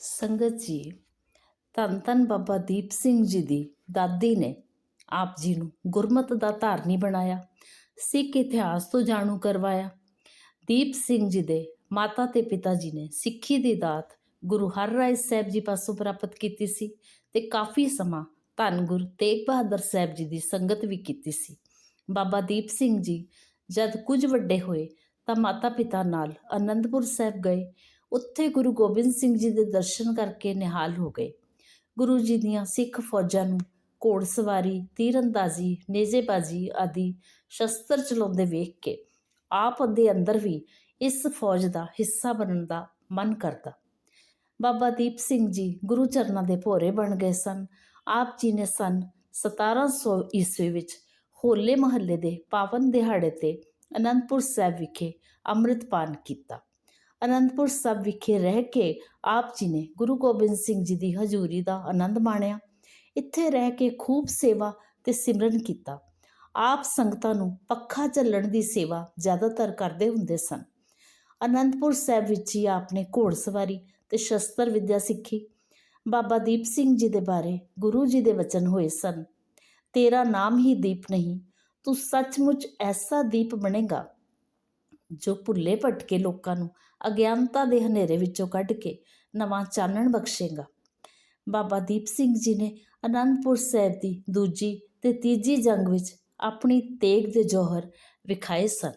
ਸੰਗਤ ਜੀ, ਧੰਨ ਧੰਨ ਬਾਬਾ ਦੀਪ ਸਿੰਘ ਜੀ ਦੀ ਦਾਦੀ ਨੇ ਆਪ ਜੀ ਨੂੰ ਗੁਰਮਤ ਦਾ ਧਾਰਨੀ ਬਣਾਇਆ, ਸਿੱਖ ਇਤਿਹਾਸ ਤੋਂ ਜਾਣੂ ਕਰਵਾਇਆ। ਦੀਪ ਸਿੰਘ ਜੀ ਦੇ ਮਾਤਾ ਤੇ ਪਿਤਾ ਜੀ ਨੇ ਸਿੱਖੀ ਦੀ ਦਾਤ ਗੁਰੂ ਹਰਰਾਏ ਸਾਹਿਬ ਜੀ ਪਾਸੋਂ ਪ੍ਰਾਪਤ ਕੀਤੀ ਸੀ ਤੇ ਕਾਫੀ ਸਮਾਂ ਧੰਨ ਗੁਰੂ ਤੇਗ ਬਹਾਦਰ ਸਾਹਿਬ ਜੀ ਦੀ ਸੰਗਤ ਵੀ ਕੀਤੀ ਸੀ। ਬਾਬਾ ਦੀਪ ਸਿੰਘ ਜੀ ਜਦ ਕੁਝ ਵੱਡੇ ਹੋਏ ਤਾਂ ਮਾਤਾ ਪਿਤਾ ਨਾਲ ਅਨੰਦਪੁਰ ਸਾਹਿਬ ਗਏ ਉੱਥੇ ਗੁਰੂ ਗੋਬਿੰਦ ਸਿੰਘ ਜੀ ਦੇ ਦਰਸ਼ਨ ਕਰਕੇ ਨਿਹਾਲ ਹੋ ਗਏ। ਗੁਰੂ ਜੀ ਦੀਆਂ ਸਿੱਖ ਫੌਜਾਂ ਨੂੰ ਘੋੜ ਸਵਾਰੀ ਤੀਰੰਦਾਜ਼ੀ ਨੇਜ਼ੇਬਾਜ਼ੀ ਆਦਿ ਸ਼ਸਤਰ ਚਲਾਉਂਦੇ ਵੇਖ ਕੇ ਆਪ ਦੇ ਅੰਦਰ ਵੀ ਇਸ ਫੌਜ ਦਾ ਹਿੱਸਾ ਬਣਨ ਦਾ ਮਨ ਕਰਦਾ। ਬਾਬਾ ਦੀਪ ਸਿੰਘ ਜੀ ਗੁਰੂ ਚਰਨਾਂ ਦੇ ਭੋਰੇ ਬਣ ਗਏ ਸਨ। ਆਪ ਜੀ ਨੇ ਸਨ 1700 ਈਸਵੀ ਵਿੱਚ ਹੋਲੇ ਮਹੱਲੇ ਦੇ ਪਾਵਨ ਦਿਹਾੜੇ ਤੇ ਅਨੰਦਪੁਰ ਸਾਹਿਬ ਵਿਖੇ ਅੰਮ੍ਰਿਤਪਾਨ ਕੀਤਾ। ਅਨੰਦਪੁਰ ਸਾਹਿਬ ਵਿਖੇ ਰਹਿ ਕੇ ਆਪ ਜੀ ਨੇ ਗੁਰੂ ਗੋਬਿੰਦ ਸਿੰਘ ਜੀ ਦੀ ਹਜ਼ੂਰੀ ਦਾ ਆਨੰਦ ਮਾਣਿਆ। ਇੱਥੇ ਰਹਿ ਕੇ ਖੂਬ ਸੇਵਾ ਤੇ ਸਿਮਰਨ ਕੀਤਾ। ਆਪ ਸੰਗਤਾਂ ਨੂੰ ਪੱਖਾ ਚੱਲਣ ਦੀ ਸੇਵਾ ਜ਼ਿਆਦਾਤਰ ਕਰਦੇ ਹੁੰਦੇ ਸਨ। ਅਨੰਦਪੁਰ ਸਾਹਿਬ ਵਿੱਚ ਹੀ ਆਪ ਨੇ ਘੋੜਸਵਾਰੀ ਤੇ ਸ਼ਸਤਰ ਵਿਦਿਆ ਸਿੱਖੀ। ਬਾਬਾ ਦੀਪ ਸਿੰਘ ਜੀ ਦੇ ਬਾਰੇ ਗੁਰੂ ਜੀ ਦੇ ਵਚਨ ਹੋਏ ਸਨ, ਤੇਰਾ ਨਾਮ ਹੀ ਦੀਪ ਨਹੀਂ, ਤੂੰ ਸੱਚਮੁੱਚ ਐਸਾ ਦੀਪ ਬਣੇਗਾ ਜੋ ਭੁੱਲੇ ਭਟਕੇ ਲੋਕਾਂ ਨੂੰ, ਅਗਿਆਨਤਾ ਦੇ ਹਨੇਰੇ ਵਿੱਚੋਂ ਕੱਢ ਕੇ ਨਵਾਂ ਚਾਨਣ ਬਖਸ਼ੇਗਾ। ਬਾਬਾ ਦੀਪ ਸਿੰਘ ਜੀ ਨੇ ਅਨੰਦਪੁਰ ਸਾਹਿਬ ਦੀ ਦੂਜੀ ਤੇ ਤੀਜੀ ਜੰਗ ਵਿੱਚ ਆਪਣੀ ਤੇਗ ਦੇ ਜੋਹਰ ਵਿਖਾਏ ਸਨ।